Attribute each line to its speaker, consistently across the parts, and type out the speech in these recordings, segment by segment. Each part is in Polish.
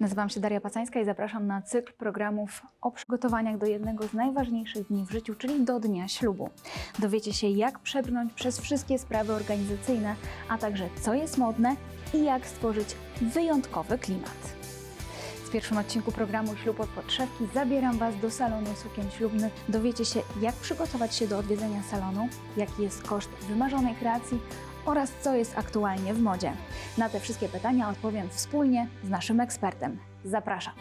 Speaker 1: Nazywam się Daria Pacańska i zapraszam na cykl programów o przygotowaniach do jednego z najważniejszych dni w życiu, czyli do dnia ślubu. Dowiecie się, jak przebrnąć przez wszystkie sprawy organizacyjne, a także co jest modne i jak stworzyć wyjątkowy klimat. W pierwszym odcinku programu Ślub od podszewki zabieram Was do salonu sukien ślubnych. Dowiecie się, jak przygotować się do odwiedzenia salonu, jaki jest koszt wymarzonej kreacji oraz co jest aktualnie w modzie. Na te wszystkie pytania odpowiem wspólnie z naszym ekspertem. Zapraszam.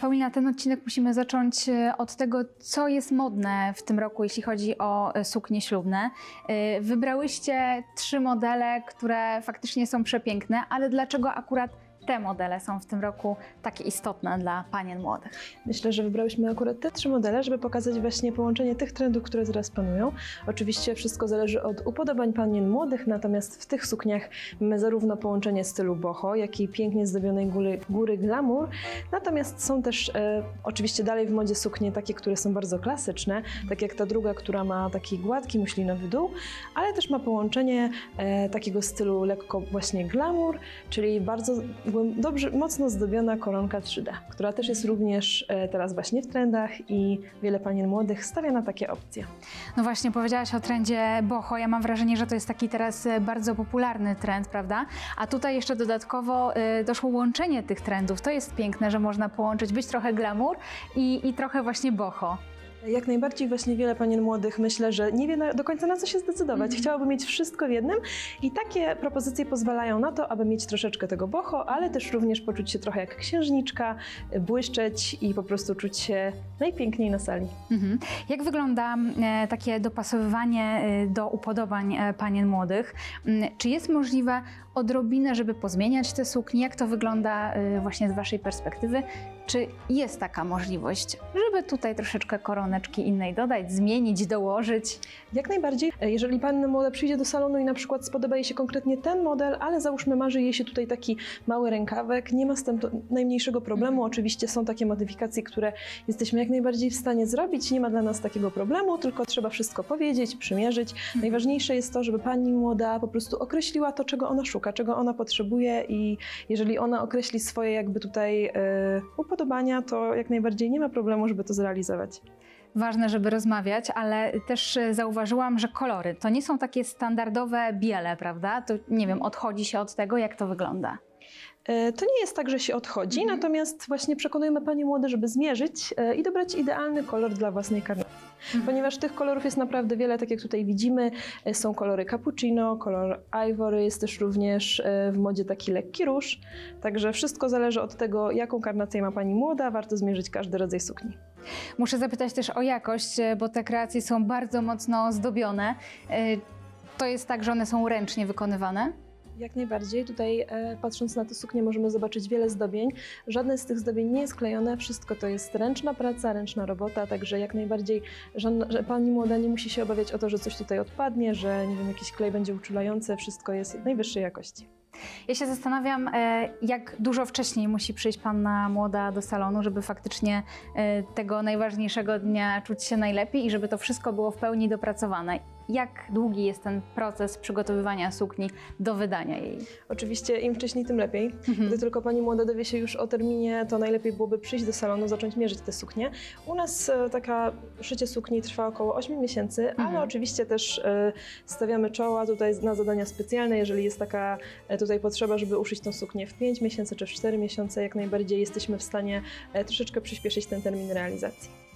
Speaker 1: Paulina, ten odcinek musimy zacząć e, od tego, co jest modne w tym roku, jeśli chodzi o e, suknie ślubne. E, Wybrałyście trzy modele, które faktycznie są przepiękne, ale dlaczego akurat te modele są w tym roku takie istotne dla panien młodych?
Speaker 2: Myślę, że wybrałyśmy akurat te trzy modele, żeby pokazać właśnie połączenie tych trendów, które teraz panują. Oczywiście wszystko zależy od upodobań panien młodych, natomiast w tych sukniach mamy zarówno połączenie stylu boho, jak i pięknie zdobionej góry, góry glamour. Natomiast są też e, oczywiście dalej w modzie suknie takie, które są bardzo klasyczne, tak jak ta druga, która ma taki gładki muślinowy dół, ale też ma połączenie e, takiego stylu lekko właśnie glamour, czyli bardzo dobrze, mocno zdobiona koronka 3D, która też jest również e, teraz właśnie w trendach i wiele panien młodych stawia na takie opcje.
Speaker 1: No właśnie, powiedziałaś o trendzie boho. Ja mam wrażenie, że to jest taki teraz e, bardzo popularny trend, prawda? A tutaj jeszcze dodatkowo e, doszło łączenie tych trendów. To jest piękne, że można połączyć, być trochę glamour i, i trochę właśnie boho.
Speaker 2: Jak najbardziej właśnie wiele panien młodych myślę, że nie wie na, do końca na co się zdecydować. Chciałoby mieć wszystko w jednym i takie propozycje pozwalają na to, aby mieć troszeczkę tego boho, ale też również poczuć się trochę jak księżniczka, błyszczeć i po prostu czuć się najpiękniej na sali.
Speaker 1: Mhm. Jak wygląda e, takie dopasowywanie e, do upodobań e, panien młodych? Mm, Czy jest możliwe odrobinę, żeby pozmieniać te suknie? Jak to wygląda e, właśnie z Waszej perspektywy? Czy jest taka możliwość, żeby tutaj troszeczkę koroneczki innej dodać, zmienić, dołożyć?
Speaker 2: Jak najbardziej. E, Jeżeli panna młoda przyjdzie do salonu i na przykład spodoba jej się konkretnie ten model, ale załóżmy marzy jej się tutaj taki mały rękawek, nie ma z tym najmniejszego problemu. Oczywiście są takie modyfikacje, które jesteśmy jak najbardziej w stanie zrobić. Nie ma dla nas takiego problemu, tylko trzeba wszystko powiedzieć, przymierzyć. Najważniejsze jest to, żeby pani młoda po prostu określiła to, czego ona szuka, czego ona potrzebuje i jeżeli ona określi swoje jakby tutaj e, upodobania, to jak najbardziej nie ma problemu, żeby to zrealizować.
Speaker 1: Ważne, żeby rozmawiać, ale też e, zauważyłam, że kolory to nie są takie standardowe biele, prawda? To nie wiem, odchodzi się od tego, jak to wygląda.
Speaker 2: E, To nie jest tak, że się odchodzi,
Speaker 1: Mhm.
Speaker 2: natomiast właśnie przekonujemy Panie młode, żeby zmierzyć e, i dobrać idealny kolor dla własnej karnacji.
Speaker 1: Mhm.
Speaker 2: Ponieważ tych kolorów jest naprawdę wiele, tak jak tutaj widzimy, e, są kolory cappuccino, kolor ivory, jest też również w modzie taki lekki róż. Także wszystko zależy od tego, jaką karnację ma Pani młoda, warto zmierzyć każdy rodzaj sukni.
Speaker 1: Muszę zapytać też o jakość, bo te kreacje są bardzo mocno zdobione. To jest tak, że one są ręcznie wykonywane?
Speaker 2: Jak najbardziej. Tutaj e, patrząc na tę suknię możemy zobaczyć wiele zdobień. Żadne z tych zdobień nie jest klejone, wszystko to jest ręczna praca, ręczna robota, także jak najbardziej żadna, pani młoda nie musi się obawiać o to, że coś tutaj odpadnie, że nie wiem, jakiś klej będzie uczulający, wszystko jest najwyższej jakości.
Speaker 1: Ja się zastanawiam, e, jak dużo wcześniej musi przyjść panna młoda do salonu, żeby faktycznie e, tego najważniejszego dnia czuć się najlepiej i żeby to wszystko było w pełni dopracowane. Jak długi jest ten proces przygotowywania sukni do wydania jej?
Speaker 2: Oczywiście im wcześniej, tym lepiej.
Speaker 1: Mhm.
Speaker 2: Gdy tylko pani młoda dowie się już o terminie, to najlepiej byłoby przyjść do salonu, zacząć mierzyć te suknie. U nas e, taka szycie sukni trwa około 8 miesięcy, ale
Speaker 1: Mhm.
Speaker 2: oczywiście też e, stawiamy czoła tutaj na zadania specjalne, jeżeli jest taka e, tutaj potrzeba, żeby uszyć tą suknię w 5 miesięcy czy w 4 miesiące, jak najbardziej jesteśmy w stanie troszeczkę przyspieszyć ten termin realizacji.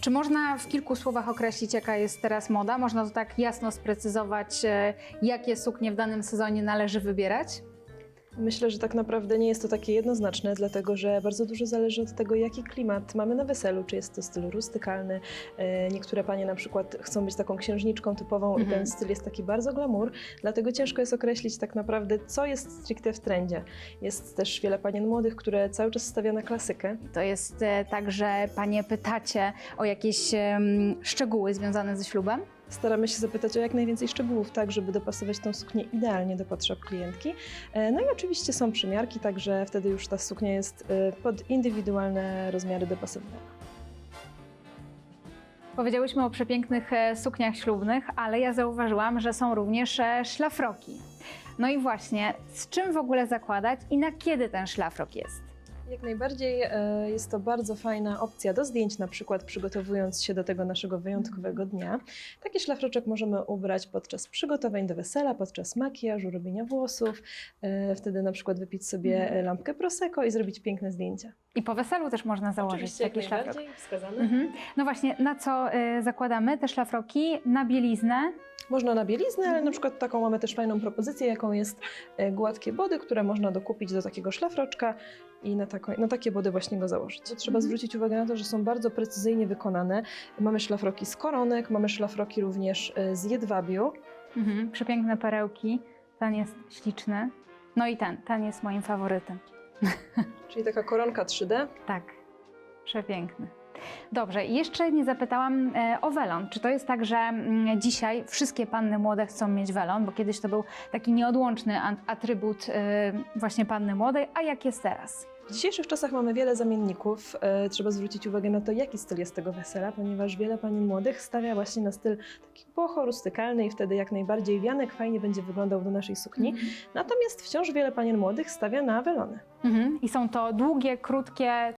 Speaker 1: Czy można w kilku słowach określić, jaka jest teraz moda? Można to tak jasno sprecyzować, e, jakie suknie w danym sezonie należy wybierać?
Speaker 2: Myślę, że tak naprawdę nie jest to takie jednoznaczne, dlatego że bardzo dużo zależy od tego, jaki klimat mamy na weselu, czy jest to styl rustykalny. E, Niektóre panie na przykład chcą być taką księżniczką typową i
Speaker 1: Mhm.
Speaker 2: ten styl jest taki bardzo glamour, dlatego ciężko jest określić tak naprawdę, co jest stricte w trendzie. Jest też wiele panien młodych, które cały czas stawia na klasykę.
Speaker 1: To jest e, tak, że panie pytacie o jakieś szczegóły związane ze ślubem?
Speaker 2: Staramy się zapytać o jak najwięcej szczegółów, tak żeby dopasować tą suknię idealnie do potrzeb klientki. E, No i oczywiście są przymiarki, także wtedy już ta suknia jest e, pod indywidualne rozmiary dopasowywana.
Speaker 1: Powiedziałyśmy o przepięknych e, sukniach ślubnych, ale ja zauważyłam, że są również szlafroki. No i właśnie, z czym w ogóle zakładać i na kiedy ten szlafrok jest?
Speaker 2: Jak najbardziej e, jest to bardzo fajna opcja do zdjęć, na przykład przygotowując się do tego naszego wyjątkowego dnia. Taki szlafroczek możemy ubrać podczas przygotowań do wesela, podczas makijażu, robienia włosów. E, Wtedy na przykład wypić sobie e, lampkę prosecco i zrobić piękne zdjęcia.
Speaker 1: I po weselu też można założyć
Speaker 2: Oczywiście, jak
Speaker 1: taki szlafrok.
Speaker 2: najbardziej, wskazane.
Speaker 1: Mhm. No właśnie, na co e, zakładamy te szlafroki? Na bieliznę.
Speaker 2: Można na bieliznę, ale na przykład taką mamy też fajną propozycję, jaką jest gładkie body, które można dokupić do takiego szlafroczka i na, tako, na takie body właśnie go założyć. To trzeba
Speaker 1: Mhm.
Speaker 2: zwrócić uwagę na to, że są bardzo precyzyjnie wykonane. Mamy szlafroki z koronek, mamy szlafroki również e, z jedwabiu.
Speaker 1: Mhm. Przepiękne perełki. Ten jest śliczny. No i ten, ten jest moim faworytem.
Speaker 2: Czyli taka koronka 3D.
Speaker 1: Tak, przepiękny. Dobrze, jeszcze nie zapytałam e, o welon. Czy to jest tak, że mm, dzisiaj wszystkie panny młode chcą mieć welon, bo kiedyś to był taki nieodłączny atrybut e, właśnie panny młodej, a jak jest teraz?
Speaker 2: W dzisiejszych czasach mamy wiele zamienników. E, trzeba zwrócić uwagę na to, jaki styl jest tego wesela, ponieważ wiele panien młodych stawia właśnie na styl taki boho, rustykalny i wtedy jak najbardziej wianek fajnie będzie wyglądał do naszej sukni. Natomiast wciąż wiele panien młodych stawia na welony.
Speaker 1: Mhm. I są to długie, krótkie,